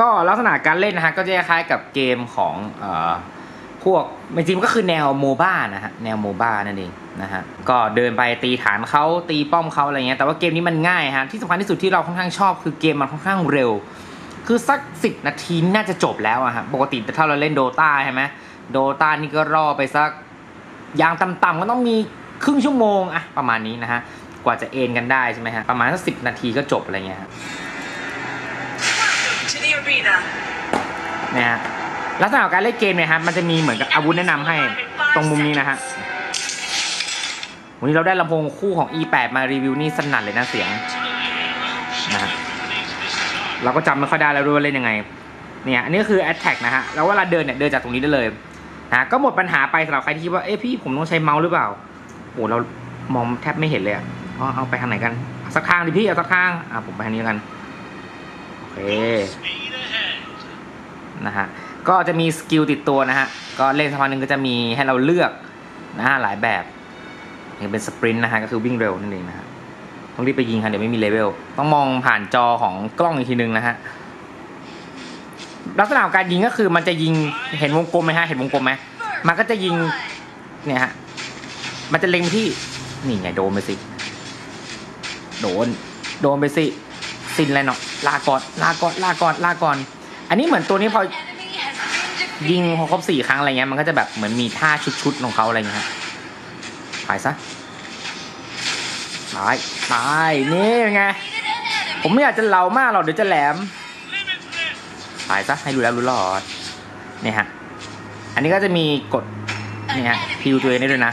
ก็ลักษณะการเล่นนะฮะก็จะคล้ายกับเกมของเอ่อพวกจริงๆก็คือแนวโมบ้านะฮะแนวโมบ้านั่นเองนะฮะก็เดินไปตีฐานเขาตีป้อมเขาอะไรเงี้ยแต่ว่าเกมนี้มันง่ายฮะที่สำคัญที่สุดที่เราค่อนข้างชอบคือเกมมันค่อนข้างเร็ว คือสักสิบนาทีน่าจะจบแล้วอะฮะปกติถ้าเราเล่นโดตาใช่ไหมโดตานี่ก็รอไปสักอย่างต่ำๆก็ต้องมีครึ่งชั่วโมงอะประมาณนี้นะฮะกว่าจะเอนกันได้ใช่ไหมฮะประมาณสักสิบนาทีก็จบอะไรเงี้ย นะฮะลักษณะของการเล่นเกมเนี่ยฮะมันจะมีเหมือนกับอาวุธแนะนำให้ตรงมุมนี้นะฮะวันนี้เราได้ลำโพงคู่ของ E8 มารีวิวนี่สนั่นเลยนะเสียงนะฮะเราก็จำไม่ค่อยได้แล้วด้วยว่าเล่นยังไงเนี่ยอันนี้ก็คือ Attack นะฮะแล้วเวลาเดินเนี่ยเดินจากตรงนี้ได้เลยนะก็หมดปัญหาไปสำหรับใครที่คิดว่าเอ้พี่ผมต้องใช้เมาส์หรือเปล่าโอ้เรามองแทบไม่เห็นเลยอะเอาเอาไปทางไหนกันเอาสักข้างดิพี่เอาสักข้างอะผมไปทางนี้แล้วกันโอเค Speed ahead. นะฮะก็จะมีสกิลติดตัวนะฮะก็เล่นสักพักหนึ่งก็จะมีให้เราเลือกนะฮะหลายแบบอย่างเป็นสปรินต์นะฮะก็คือวิ่งเร็วนั่นเองนะฮะต้องรีบไปยิงค่ะเดี๋ยวไม่มีเลเวลต้องมองผ่านจอของกล้องอีกทีนึงนะฮะลักษณะของการยิงก็คือมันจะยิงเห็นวงกลมไหมฮะเห็นวงกลมไหมมันก็จะยิงเนี่ยฮะมันจะเล็งที่นี่ไงโดนไปสิโดนโดนไปสิ สิ้นแล้วเนาะลาก่อนลาก่อนลาก่อนลาก่อน อันนี้เหมือนตัวนี้พอยิงพอครบสี่ครั้งอะไรเงี้ยมันก็จะแบบเหมือนมีท่าชุดๆของเขาอะไรเงี้ยฮะตายซะตายตายนี่ไง ผมไม่อยากจะเหลามากหรอกเดี๋ยวจะแหลมตายซะให้รู้แล้วรู้รอดเนี่ยฮะ อันนี้ก็จะมีกดเนี่ยฮะพิวตัวเองได้ด้วยนะ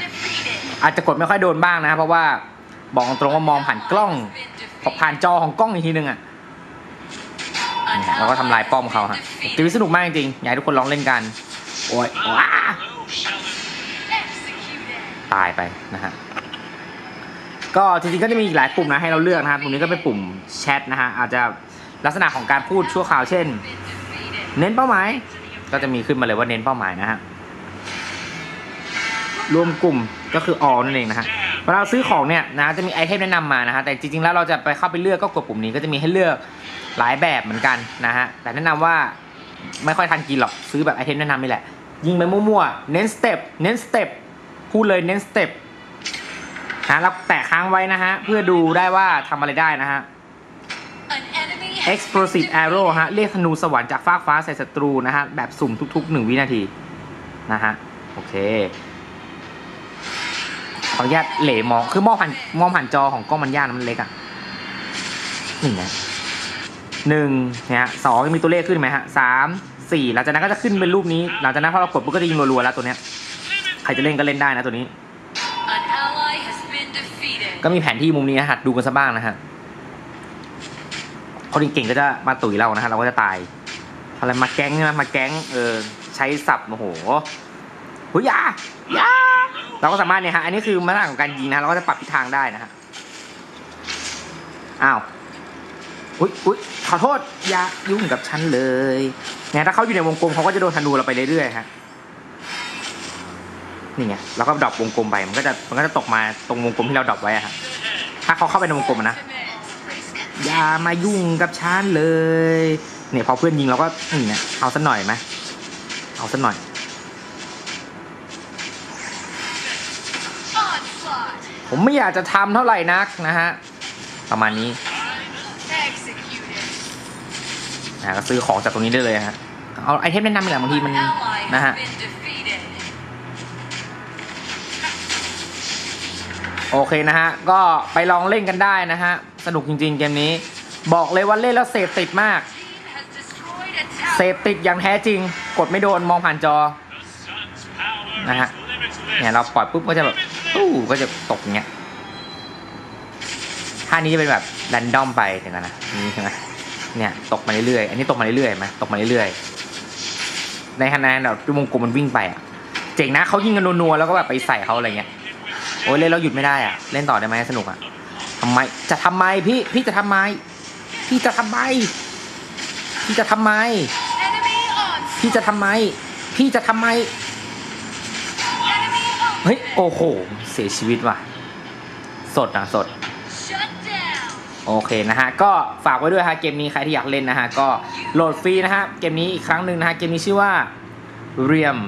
อาจจะกดไม่ค่อยโดนบ้างนะเพราะว่าบอกตรงว่ามองผ่านกล้องพอผ่านจอของกล้องอีกทีนึงอะ defeated. นี่ฮะเราก็ทำลายป้อมเขาฮะเกมนี้สนุกมากจริงๆอยากให้ทุกคนลองเล่นกัน โอ้ยว้าตายไปนะฮะก็จริงๆก็จะมีอีกหลายปุ่มนะให้เราเลือกนะฮะตรงนี้ก็เป็นปุ่มแชทนะฮะอาจจะลักษณะของการพูดชั่วคราวเช่น เน้นเป้าหมายก็จะมีขึ้นมาเลยว่าเน้นเป้าหมายนะฮะรวมกลุ่มก็คือ all นั่นเองนะฮะ เวลาเราซื้อของเนี่ยนะจะมีไอเทมแนะนำมานะฮะแต่จริงๆแล้วเราจะไปเข้าไปเลือกก็กดปุ่มนี้ก็จะมีให้เลือกหลายแบบเหมือนกันนะฮะแต่แนะนำว่าไม่ค่อยทันกินหรอกซื้อแบบไอเทมแนะนำนี่แหละ ยิงไปมั่วๆเน้นสเต็ปเน้นสเต็ปพูดเลยเน้นสเต็ปนะแล้วแตะค้างไว้นะฮะเพื่อดูได้ว่าทำอะไรได้นะฮะ An enemy has been explosive arrow ฮะเรียกธนูสวรรค์จากฟากฟ้าใส่ศัตรูนะฮะแบบสุ่มทุกๆหนึ่งวินาทีนะฮะโอเค ขออนุญาตเหล่มองคือมองผ่านมองผ่านจอของกล้องมันยากนะมันเล็กอะ่ะนี่งหนึ่งเนี่ยสองมีตัวเลขขึ้นไหมฮะสามสี่หลังจากนั้นก็จะขึ้นเป็นรูปนี้ หลังจากนั้นพอเรากดปุ๊บก็จะยิงรัวๆแล้วตัวเนี้ยใครจะเล่นก็เล่นได้นะตัวนี้ ก็มีแผนที่มุมนี้นะฮะดูกันซะบ้างนะฮะคนเก่งก็จะมาตุ๋ยเรานะฮะเราก็จะตายอะไรมาแก๊งใช่ไหมมาแก๊งเออใช้สับโอ้โห หุยยายาเราก็สามารถเนี่ยฮะ อันนี้คือมาตรฐานของการยิงนะเราก็จะปรับทิศทางได้นะฮะ อ้าว อุ้ยอุ้ยขอโทษ อย่ายุ่งกับฉันเลยเนี่ยถ้าเขาอยู่ในวงกลมเขาก็จะโดนธนูเราไปเรื่อยๆฮะ นี่ไงเราก็ดรอปวงกลมไป มันก็จะ มันก็จะตกมาตรงวงกลมที่เราดรอปไว้อะฮะ ถ้าเขาเข้าไปในวงกลมนะ อย่ามายุ่งกับฉันเลย เนี่ยพอเพื่อนยิงเราก็นี่เนี่ยเอาสักหน่อยไหมเอาสักหน่อย ผมไม่อยากจะทำเท่าไหร่นักนะฮะ ประมาณนี้นะก็ซื้อของจากตรงนี้ได้เลยฮะ เอาไอเทมแนะนำไปแหละบางทีมันนะฮะ โอเคนะฮะ ก็ไปลองเล่นกันได้นะฮะ สนุกจริงๆเกมนี้ บอกเลยว่าเล่นแล้วเสพติดมาก เสพติดอย่างแท้จริง กดไม่โดนมองผ่านจอ The sun's power Nah. is limitless. เนี่ยเราปล่อยปุ๊บก็จะแบบ ตู้ก็จะตกอย่างเงี้ยท่านี้จะเป็นแบบแรนดอมไปถึงกันนะนี่ใช่ไหมเนี่ยตกมาเรื่อยๆอันนี้ตกมาเรื่อยๆเห็นไหมตกมาเรื่อยๆในขณะนั้นแบบวงกลมมันวิ่งไปอะเจ๋งนะเขายิงกันนัวๆแล้วก็แบบไปใส่เขาอะไรเงี้ยโอ้ยเล่นแล้วหยุดไม่ได้อะ เล่นต่อได้ไหมสนุกอะทำไมจะทำไมพี่พี่จะทำไมพี่จะทำไมพี่จะทำไม Enemy พี่ onslaught. จะทำไมพี่จะทำไม Enemy เฮ้ย โอ้โห เสียชีวิตว่ะ สดนะสด โอเคนะฮะ ก็ฝากไว้ด้วยฮะเกมนี้ใครที่อยากเล่นนะฮะ ก็โหลดฟรีนะฮะ เกมนี้อีกครั้งหนึ่งนะฮะ เกมนี้ชื่อว่า Realm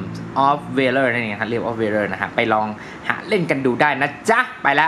of Valor นั่นเองครับ Realm of Valor นะฮะ ไปลองหาเล่นกันดูได้นะจ๊ะ ไปละ